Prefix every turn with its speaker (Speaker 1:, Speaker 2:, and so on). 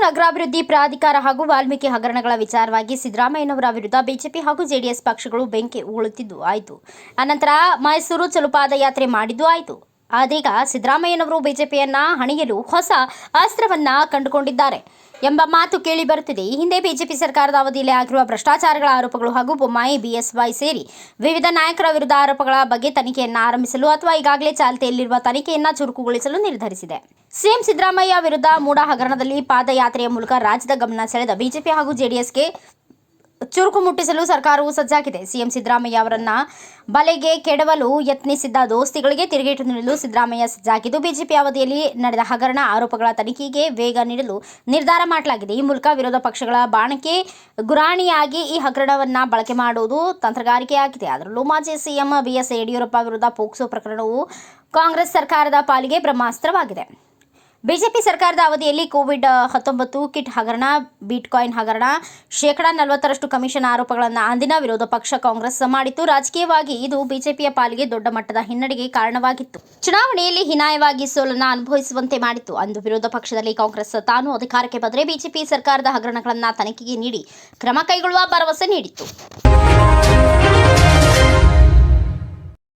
Speaker 1: ನಗರಾಭಿವೃದ್ಧಿ ಪ್ರಾಧಿಕಾರ ಹಾಗೂ ವಾಲ್ಮೀಕಿ ಹಗರಣಗಳ ವಿಚಾರವಾಗಿ ಸಿದ್ದರಾಮಯ್ಯನವರ ವಿರುದ್ಧ ಬಿಜೆಪಿ ಹಾಗೂ ಜೆಡಿಎಸ್ ಪಕ್ಷಗಳು ಬೆಂಕಿ ಉಗುಳುತ್ತಿದ್ದು ಆಯಿತು. ಅನಂತರ ಮೈಸೂರು ಚಲುಪಾದ ಯಾತ್ರೆ ಮಾಡಿದ್ದು ಆಯಿತು. ಆದೀಗ ಸಿದ್ದರಾಮಯ್ಯನವರು ಬಿಜೆಪಿಯನ್ನ ಹಣಿಯಲು ಹೊಸ ಅಸ್ತ್ರವನ್ನ ಕಂಡುಕೊಂಡಿದ್ದಾರೆ ಎಂಬ ಮಾತು ಕೇಳಿ ಬರುತ್ತಿದೆ. ಈ ಹಿಂದೆ ಬಿಜೆಪಿ ಸರ್ಕಾರದ ಅವಧಿಯಲ್ಲಿ ಆಗಿರುವ ಭ್ರಷ್ಟಾಚಾರಗಳ ಆರೋಪಗಳು ಹಾಗೂ ಬೊಮ್ಮಾಯಿ ಬಿಎಸ್ವೈ ಸೇರಿ ವಿವಿಧ ನಾಯಕರ ವಿರುದ್ಧ ಆರೋಪಗಳ ಬಗ್ಗೆ ತನಿಖೆಯನ್ನ ಆರಂಭಿಸಲು ಅಥವಾ ಈಗಾಗಲೇ ಚಾಲ್ತಿಯಲ್ಲಿರುವ ತನಿಖೆಯನ್ನ ಚುರುಕುಗೊಳಿಸಲು ನಿರ್ಧರಿಸಿದೆ. ಸಿಎಂ ಸಿದ್ದರಾಮಯ್ಯ ವಿರುದ್ಧ ಮೂಡ ಹಗರಣದಲ್ಲಿ ಪಾದಯಾತ್ರೆಯ ಮೂಲಕ ರಾಜ್ಯದ ಗಮನ ಸೆಳೆದ ಬಿಜೆಪಿ ಹಾಗೂ ಜೆಡಿಎಸ್ಗೆ ಚುರುಕು ಮುಟ್ಟಿಸಲು ಸರ್ಕಾರವು ಸಜ್ಜಾಗಿದೆ. ಸಿಎಂ ಸಿದ್ದರಾಮಯ್ಯ ಅವರನ್ನ ಬಲೆಗೆ ಕೆಡವಲು ಯತ್ನಿಸಿದ್ದ ದೋಸ್ತಿಗಳಿಗೆ ತಿರುಗೇಟು ನೀಡಲು ಸಿದ್ದರಾಮಯ್ಯ ಸಜ್ಜಾಗಿದ್ದು, ಬಿಜೆಪಿ ಅವಧಿಯಲ್ಲಿ ನಡೆದ ಹಗರಣ ಆರೋಪಗಳ ತನಿಖೆಗೆ ವೇಗ ನೀಡಲು ನಿರ್ಧಾರ ಮಾಡಲಾಗಿದೆ. ಈ ಮೂಲಕ ವಿರೋಧ ಪಕ್ಷಗಳ ಬಾಣಕ್ಕೆ ಗುರಾಣಿಯಾಗಿ ಈ ಹಗರಣವನ್ನ ಬಳಕೆ ಮಾಡುವುದು ತಂತ್ರಗಾರಿಕೆಯಾಗಿದೆ. ಅದರಲ್ಲೂ ಮಾಜಿ ಸಿಎಂ ಬಿಎಸ್ ಯಡಿಯೂರಪ್ಪ ವಿರುದ್ಧ ಪೋಕ್ಸೋ ಪ್ರಕರಣವು ಕಾಂಗ್ರೆಸ್ ಸರ್ಕಾರದ ಪಾಲಿಗೆ ಬ್ರಹ್ಮಾಸ್ತ್ರವಾಗಿದೆ. ಬಿಜೆಪಿ ಸರ್ಕಾರದ ಅವಧಿಯಲ್ಲಿ ಕೋವಿಡ್ ಹತ್ತೊಂಬತ್ತು, ಕಿಟ್ ಹಗರಣ, ಬಿಟ್ಕಾಯಿನ್ ಹಗರಣ, ಶೇಕಡಾ ನಲವತ್ತರಷ್ಟು ಕಮಿಷನ್ ಆರೋಪಗಳನ್ನು ಅಂದಿನ ವಿರೋಧ ಪಕ್ಷ ಕಾಂಗ್ರೆಸ್ ಮಾಡಿತ್ತು. ರಾಜಕೀಯವಾಗಿ ಇದು ಬಿಜೆಪಿಯ ಪಾಲಿಗೆ ದೊಡ್ಡ ಮಟ್ಟದ ಹಿನ್ನಡೆಗೆ ಕಾರಣವಾಗಿತ್ತು. ಚುನಾವಣೆಯಲ್ಲಿ ಹೀನಾಯವಾಗಿ ಸೋಲನ್ನು ಅನುಭವಿಸುವಂತೆ ಮಾಡಿತ್ತು. ಅಂದು ವಿರೋಧ ಪಕ್ಷದಲ್ಲಿ ಕಾಂಗ್ರೆಸ್ ತಾನು ಅಧಿಕಾರಕ್ಕೆ ಬಂದರೆ ಬಿಜೆಪಿ ಸರ್ಕಾರದ ಹಗರಣಗಳನ್ನು ತನಿಖೆಗೆ ನೀಡಿ ಕ್ರಮ ಕೈಗೊಳ್ಳುವ ಭರವಸೆ ನೀಡಿತ್ತು.